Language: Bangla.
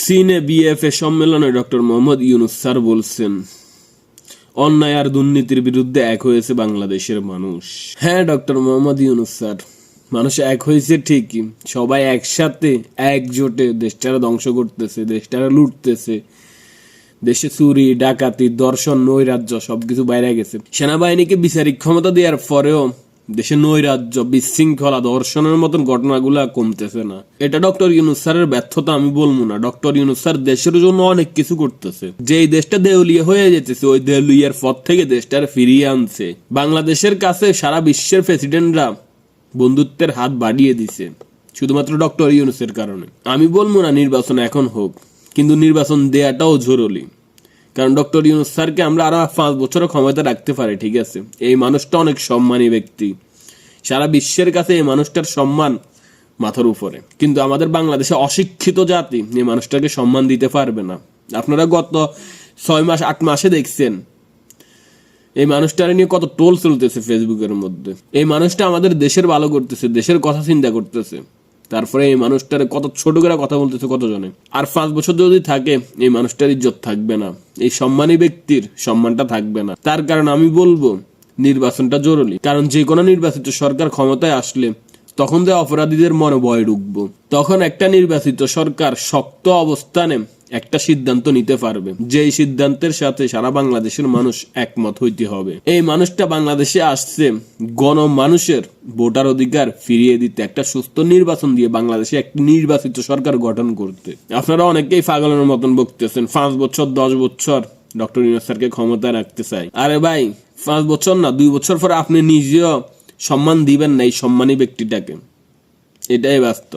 চীনে বিএফএ সম্মেলনে ডক্টর মোহাম্মদ ইউনুস স্যার বলছেন, অন্যায় আর দুর্নীতির বিরুদ্ধে এক হয়েছে বাংলাদেশের মানুষ। হ্যাঁ ডক্টর মোহাম্মদ ইউনুস স্যার, মানুষ এক হয়েছে ঠিকই। সবাই একসাথে একজোটে দেশটারা ধ্বংস করতেছে, দেশটারা লুটতেছে। দেশে চুরি, ডাকাতি, দর্শন, নৈরাজ্য সবকিছু বাইরে গেছে। সেনাবাহিনীকে বিচারিক ক্ষমতা দেওয়ার পরেও দেশে নৈরাজ্য, বিশৃঙ্খলা দর্শনের মতন ঘটনাগুলা কমতেছে না। এটা ডক্টর ইউনুস স্যারের ব্যর্থতা আমি বলব না। ডক্টর ইউনুস দেশের জন্য অনেক কিছু করতেছে। যে দেশটা দেউলিয়া হয়ে যেতেছে, ওই দেউলিয়ার পর থেকে দেশটার ফিরিয়ে আনছে। বাংলাদেশের কাছে সারা বিশ্বের প্রেসিডেন্টরা বন্ধুত্বের হাত বাড়িয়ে দিছে, শুধুমাত্র ডক্টর ইউনুসের কারণে। আমি বলব না নির্বাচন এখন হোক, কিন্তু নির্বাচন দেয়াটাও জরুরি। কারণ ডক্টর ইউনুস স্যারকে আমরা আরও পাঁচ বছর ক্ষমতা রাখতে পারি, ঠিক আছে? এই মানুষটা অনেক সম্মানী ব্যক্তি। সারা বিশ্বের কাছে এই মানুষটার সম্মান মাথার উপরে। কিন্তু আমাদের বাংলাদেশে অশিক্ষিত জাতি এই মানুষটাকে সম্মান দিতে পারবে না। আপনারা গত ছয় মাস, আট মাসে দেখছেন, এই মানুষটার নিয়ে কত টোল চলতেছে ফেসবুকের মধ্যে। এই মানুষটা আমাদের দেশের ভালো করতেছে, দেশের কথা চিন্তা করতেছে। তারপরে এই মানুষটার কত ছোট করে কথা বলতেছে কতজনে? আর পাঁচ বছর যদি থাকে, এই মানুষটার ইজ্জত থাকবে না। এই সম্মানী ব্যক্তির সম্মানটা থাকবে না। তার কারণ আমি বলব, নির্বাচনটা জরুরি। কারণ যে কোনো নির্বাচিত সরকার ক্ষমতায় আসলে তখন যে অপরাধীদের মনে ভয় ঢুকবো। তখন একটা নির্বাচিত সরকার শক্ত অবস্থানে একটা সিদ্ধান্ত নিতে পারবে। যেই সিদ্ধান্তের সাথে সারা বাংলাদেশের মানুষ একমত হইতে হবে। এই মানুষটা বাংলাদেশে আসছে গণ মানুষের ভোটার অধিকার ফিরিয়ে দিতে, একটা সুস্থ নির্বাচন দিয়ে বাংলাদেশে একটি নির্বাচিত সরকার গঠন করতে। আপনারা অনেকেই পাগলের মতন বকতেছেন, পাঁচ বছর, দশ বছর ডক্টর ইউনুস স্যারকে ক্ষমতায় রাখতে চাই। আরে ভাই, পাঁচ বছর না, দুই বছর পরে আপনি নিজেও সম্মান দিবেন না এই সম্মানী ব্যক্তিটাকে। এটাই বাস্তব।